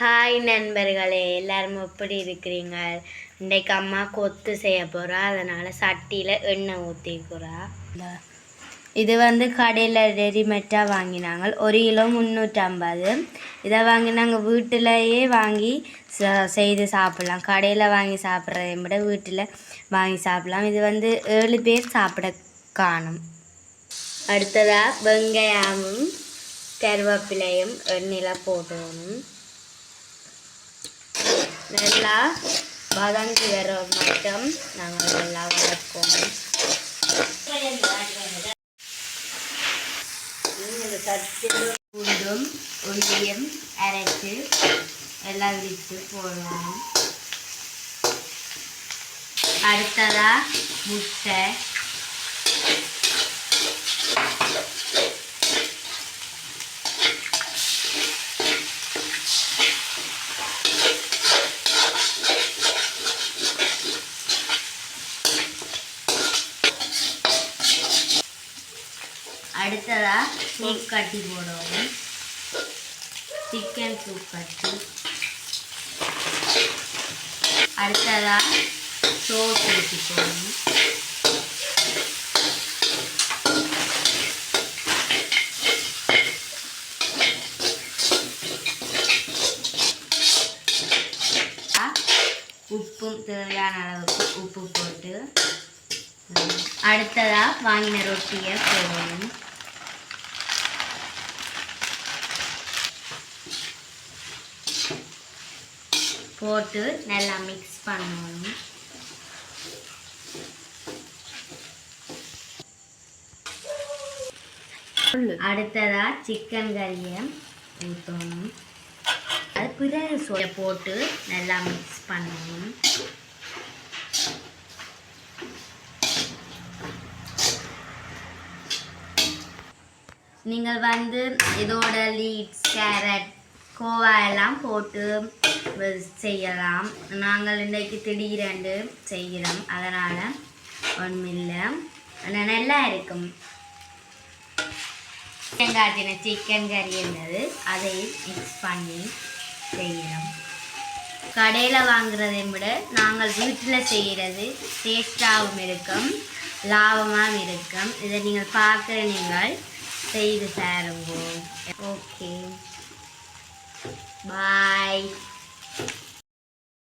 Hi நண்பர்களே. எல்லோரும் எப்படி இருக்கிறீங்க இன்றைக்கு அம்மா கொத்து செய்ய போகிறா அதனால் சட்டியில் எண்ணெய் ஊற்றிக்கிறா இது வந்து கடையில் ரெடிமேட்டாக வாங்கினாங்க. ஒரு கிலோ முந்நூற்றம்பது இதை வாங்கி நாங்கள் வீட்டிலையே வாங்கி ச- செய்து சாப்பிட்லாம். கடையில் வாங்கி சாப்பிட்றதை விட வீட்டில் வாங்கி சாப்பிட்லாம். இது வந்து ஏழு பேர் சாப்பிட காணும். அடுத்ததாக வெங்காயமும் கருவேப்பிலையும் எண்ணெயில் போடணும். நல்லா வதங்கி வர மட்டும் நாங்கள் நல்லா வளர்ப்போம் பூண்டும் உள்ளியும் அரைச்சு எல்லாம் விட்டு போடணும் அடுத்ததா முட்டை. அடுத்ததா சூப் கட்டி போடுவோம். சிக்கன் சூப் கட்டி. அடுத்ததா சோஸ் ஊற்றி போடணும் உப்பும் தேவையான அளவுக்கு உப்பு போட்டு அடுத்ததாக அடுத்ததா வாங்கின ரொட்டியை போடணும் போட்டு நல்லா மிக்ஸ் பண்ணணும். அடுத்ததா சிக்கன் கறியை ஊற்றணும் அது பிறகு சோயை போட்டு நல்லா மிக்ஸ் பண்ணணும். நீங்கள் வந்து இதோட லீட்ஸ் கேரட் கோவா எல்லாம் போட்டு செய்யலாம். நாங்கள் இன்றைக்கு திடீரென்று செய்கிறோம். அதனால் ஒன்றுமில்லை ஆனால் நல்லா இருக்கும். காட்டின சிக்கன் கறி இருந்தது அதை மிக்ஸ் பண்ணி செய்கிறோம். கடையில் வாங்குறதை விட நாங்கள் வீட்டில் செய்கிறது டேஸ்டாகவும் இருக்கும் லாபமாகவும் இருக்கும். இதை நீங்கள் பார்க்குற நீங்கள் செய்து பாருங்க ஓகே பாய்